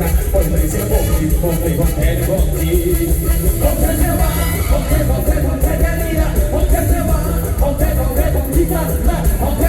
นักปล่อยไปเสียพวกดีพวกดีพวกแท้พวกดีผมแท้แท้ว่าผมแท้ผมแท้ผมแท้แค่นี้นะผมแท้แท้ว่าผมแท้ผมแท้ผมที่ว่าผม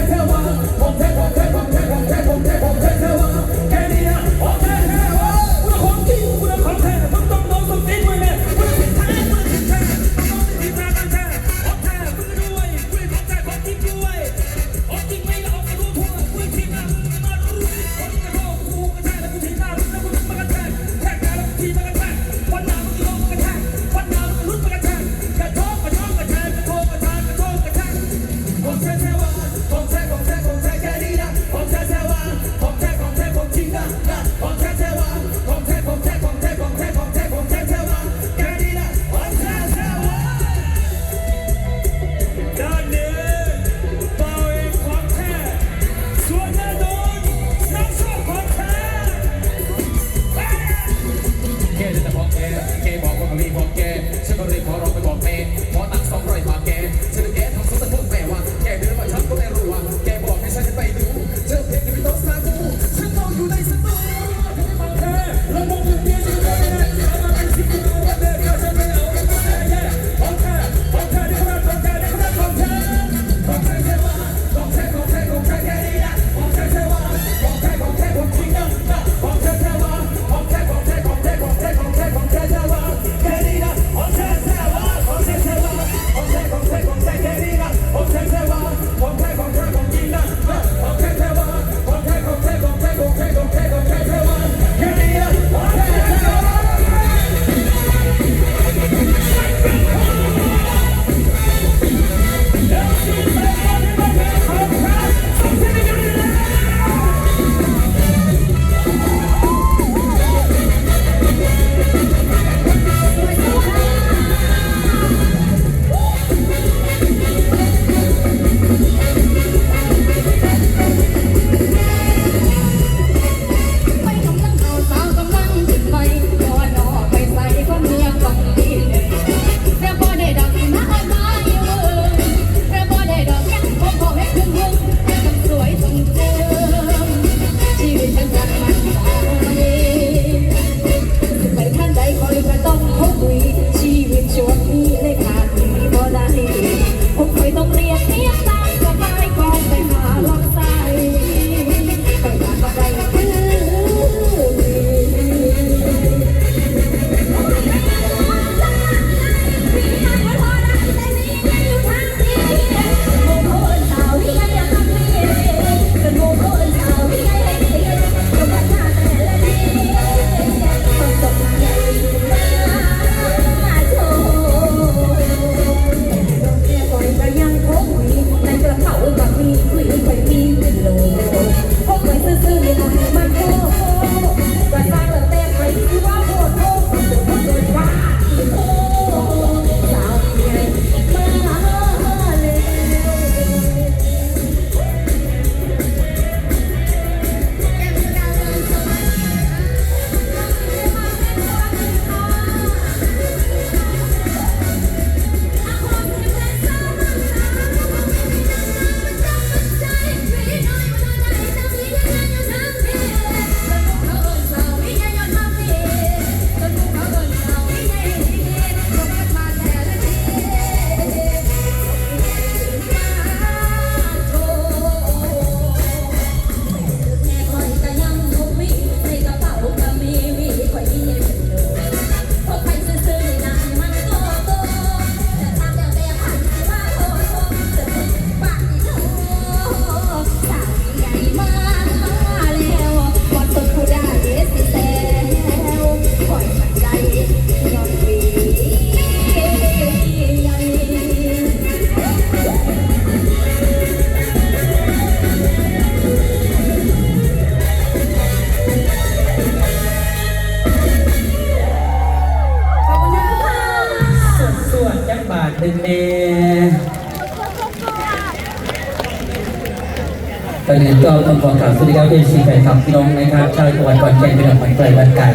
ตอนนี้ก็ต้องขอกราบสวัสดีครับเอซีแฟนคลับพี่น้องนะครับชาวจังหวัดขอนแก่นพี่น้องมันไกลบ้านไก่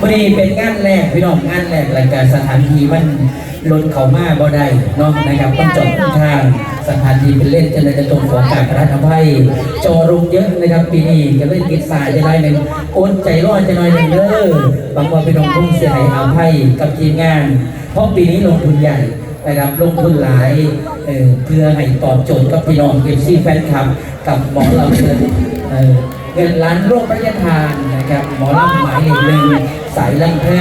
วันนี้เป็นงานแรกพี่น้องงานแรกรายการสถานที่มันลนเขามาบ่ได้เนาะนะครับต้องจอดข้างสถานที่เป็นเล่นจะเลยจะตรงของการประทานอภัยจอรุมเยอะนะครับ ปีนี้จะเล่นติดสายจะได้หนึ่งโอนใจร้อนจะน่อยหนึ่งเด้อบางวันพี่น้องคงเสียหายอภัยกับทีมงาน เพราะปีนี้ลงทุนใหญ่ นะครับลงทุนหลายเออเพื่อให้ตอบโจทย์กับพี่น้องเอฟซีแฟนคลับ กับหมอลำเงินเออเงินล้านโรคระยทานนะครับหมอลำหมายเลขหนึ่งสายลำเพ